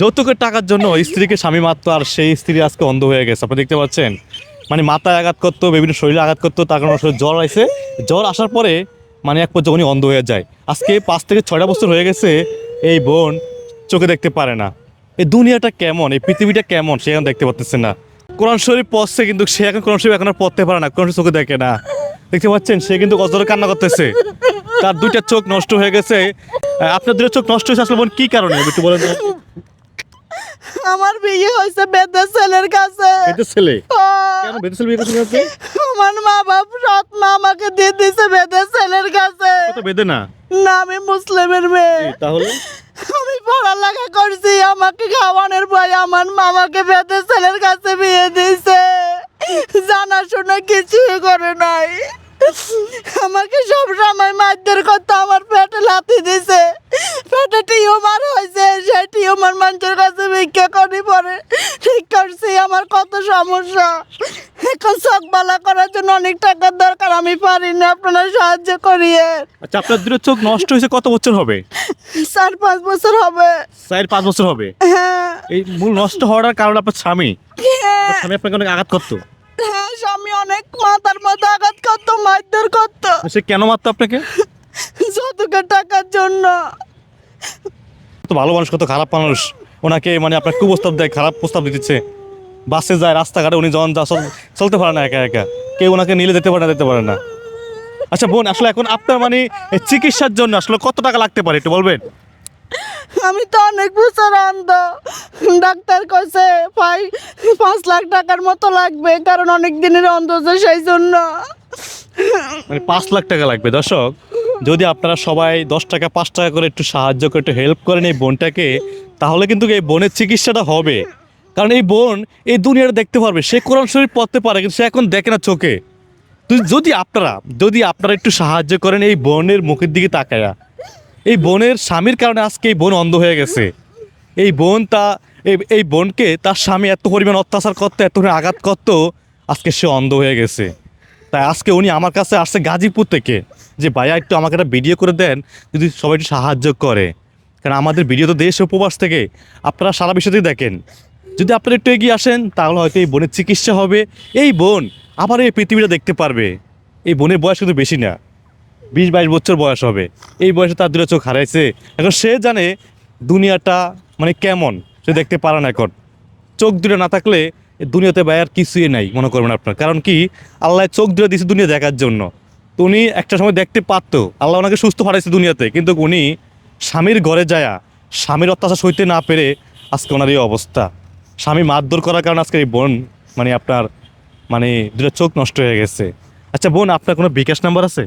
যৌতুকের টাকার জন্য স্ত্রীকে স্বামী মারত আর সেই স্ত্রী আজকে অন্ধ হয়ে গেছে। আপনি দেখতে পাচ্ছেন? মানে মাথায় আঘাত করতো, বিভিন্ন শরীরে আঘাত করতো, তার কারণে শরীরে জ্বর আসে জ্বর আসার পরে মানে এক পর্যায়ে উনি অন্ধ হয়ে যায়। আজকে পাঁচ থেকে ছয়টা বছর হয়ে গেছে, এই বোন চোখে দেখতে পারে না। এই দুনিয়াটা কেমন? এই পৃথিবীটা কেমন? সে এখন দেখতে পাচ্ছে না। কোরআন শরীফ পড়ছে কিন্তু সে এখন, কোরআন শরীফ এখন আর পড়তে পারে না, কোরআন চোখে দেখে না। দেখতে পাচ্ছেন? সে কিন্তু অজরে কান্না করতেছে। তার দুইটা চোখ নষ্ট হয়ে গেছে। আপনার দুটো চোখ নষ্ট হয়েছে, আসলে বোন কি কারণে? একটু বলেন? আমার বিয়ে হয়েছে বেদের ছেলের কাছে। বেদের ছেলে? কেন বেদের ছেলে বিয়ে আপনি? আমার মা বাপ সৎ মা আমাকে দিয়ে দিছে বেদের ছেলের কাছে। তো বেদে না? না আমি মুসলিমের মেয়ে। তাহলে? আমি পড়ালেখা করছি আমাকে খাওয়ানোর ভয় আমার মামাকে বেদের ছেলের কাছে বিয়ে দিছে জানাশোনা কিছুই করে নাই। আমাকে সব সময় মারধর করতে আমার পেটে লাথি দিছে। পেটে টিউমার হয়েছে সেই টিউমার মানুষের কাছে ভিক্ষা করি পরে। ঠিক করছি আমার কত সমস্যা। এখন চোখ বালা করার জন্য অনেক টাকার দরকার আমি পারি না আপনারা সাহায্য করিয়ে। আচ্ছা আপনার দুটো চোখ নষ্ট হয়েছে কত বছর হবে? চার পাঁচ বছর হবে। চার পাঁচ বছর হবে? হ্যাঁ। এই মূল নষ্ট হওয়ার কারণ আপনার স্বামী? হ্যাঁ। স্বামী আপনাকে অনেক আঘাত করতো? স্বামী অনেক মাথার মধ্যে আঘাত করতো মারধর করতো। সে কেন মারতো আপনাকে? যতকে টাকার জন্য। তো ভালো মানুষ কত খারাপ মানুষ। ওনাকে মানে আপনার কুপ্রস্তাব দেয় খারাপ প্রস্তাব দিচ্ছে বাসে যায় রাস্তাঘাটে উনি যখন যা চলতে পারে না একা একা। কেউ ওনাকে নিলে যেতে পারে না যেতে পারে না। আচ্ছা বোন আসলে এখন আপনার মানে চিকিৎসার জন্য আসলে কত টাকা লাগতে পারে একটু বলবেন? আমি তো অনেক বছর অন্ধ। ডাক্তার কইছে, ভাই, পাঁচ লাখ টাকার মতো লাগবে, কারণ অনেক দিনের অন্ধ সেই জন্য। মানে পাঁচ লাখ টাকা লাগবে, দর্শক। যদি আপনারা সবাই দশ টাকা, পাঁচ টাকা করে একটু সাহায্য করে, একটু হেল্প করেন এই বোনটাকে, তাহলে কিন্তু এই বোনের চিকিৎসাটা হবে। কারণ এই বোন এই দুনিয়াটা দেখতে পারবে, সে কোরআন শরীফ পড়তে পারে, কিন্তু সে এখন দেখে না চোখে। যদি আপনারা যদি আপনারা একটু সাহায্য করেন এই বোনের মুখের দিকে তাকায়া এই বোনের স্বামীর কারণে আজকে এই বোন অন্ধ হয়ে গেছে। এই বোন তা, এই- বোনকে তার স্বামী এত পরিমাণ অত্যাচার করতো, এত পরিমাণ আঘাত করতো, আজকে সে অন্ধ হয়ে গেছে। তাই আজকে উনি আমার কাছে আসছে গাজীপুর থেকে যে, ভাইয়া, একটু আমাকে একটা ভিডিও করে দেন, যদি সবাই একটু সাহায্য করে। কারণ আমাদের ভিডিও তো দেশ উপবাস থেকে। আপনারা সারা বিশ্বতেই দেখেন। যদি আপনারা একটু এগিয়ে আসেন, তাহলে হয়তো এই বোনের চিকিৎসা হবে। এই বোন আবার এই পৃথিবীটা দেখতে পারবে। এই বোনের বয়স কিন্তু বেশি না। বিশ বাইশ বছর বয়স হবে। এই বয়সে তার দুটো চোখ হারাইছে। এখন সে জানে দুনিয়াটা মানে কেমন, সে দেখতে পারে না এখন। চোখ দুটো না থাকলে দুনিয়াতে আর কিছুই নাই, মনে করবেন আপনার। কারণ কি? আল্লাহ চোখ দুটো দিয়েছে দুনিয়া দেখার জন্য। তো উনি একটা সময় দেখতে পারতো, আল্লাহ ওনাকে সুস্থ হারাইছে দুনিয়াতে। কিন্তু উনি স্বামীর ঘরে যায়া, স্বামীর অত্যাচার সইতে না পেরে আজকে ওনার এই অবস্থা। স্বামী মারধর করার কারণে আজকে এই বোন মানে আপনার মানে দুটো চোখ নষ্ট হয়ে গেছে। আচ্ছা বোন, আপনার কোনো বিকাশ নাম্বার আছে?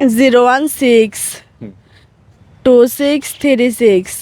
Zero one six two six three six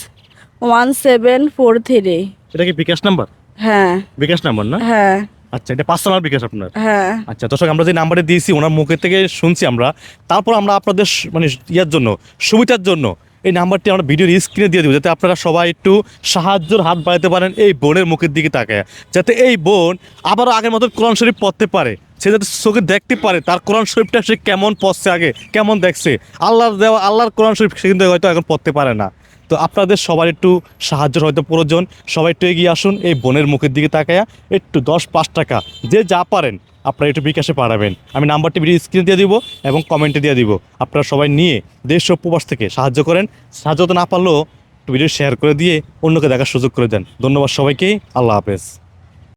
one seven four three এটা কি বিকাশ নাম্বার? হ্যাঁ। বিকাশ নাম্বার না? হ্যাঁ। আচ্ছা এটা পার্সোনাল বিকাশ আপনার? হ্যাঁ। আচ্ছা দর্শক আমরা যে নাম্বারটা দিয়েছি ওনার মুখের থেকে শুনছি আমরা। তারপর আমরা আপনাদের মানে ইয়ার জন্য সুবিধার জন্য এই নাম্বারটি আমরা ভিডিওর স্ক্রিনে দিয়ে দেবো যাতে আপনারা সবাই একটু সাহায্যের হাত বাড়াতে পারেন এই বোনের মুখের দিকে তাকায়। যাতে এই বোন আবারও আগের মতো কোরআন শরীফ পড়তে পারে। সে যাতে চোখে দেখতে পারে তার কোরআন শরীফটা সে কেমন পড়ছে আগে, কেমন দেখছে। আল্লাহর দেওয়া, আল্লাহর কোরআন শরীফ সে কিন্তু হয়তো এখন পড়তে পারে না। তো আপনাদের সবার একটু সাহায্যের হয়তো প্রয়োজন। সবাই একটু এগিয়ে আসুন, এই বোনের মুখের দিকে তাকায়া একটু দশ পাঁচ টাকা, যে যা পারেন আপনারা একটু বিকাশে পাঠাবেন। আমি নাম্বারটি ভিডিও স্ক্রিনে দিয়ে দিব এবং কমেন্টে দিয়ে দিব। আপনারা সবাই নিয়ে দেশ প্রবাস থেকে সাহায্য করেন। সাহায্য না পারলেও ভিডিও শেয়ার করে দিয়ে অন্যকে দেখার সুযোগ করে দেন। ধন্যবাদ সবাইকে। আল্লাহ হাফেজ।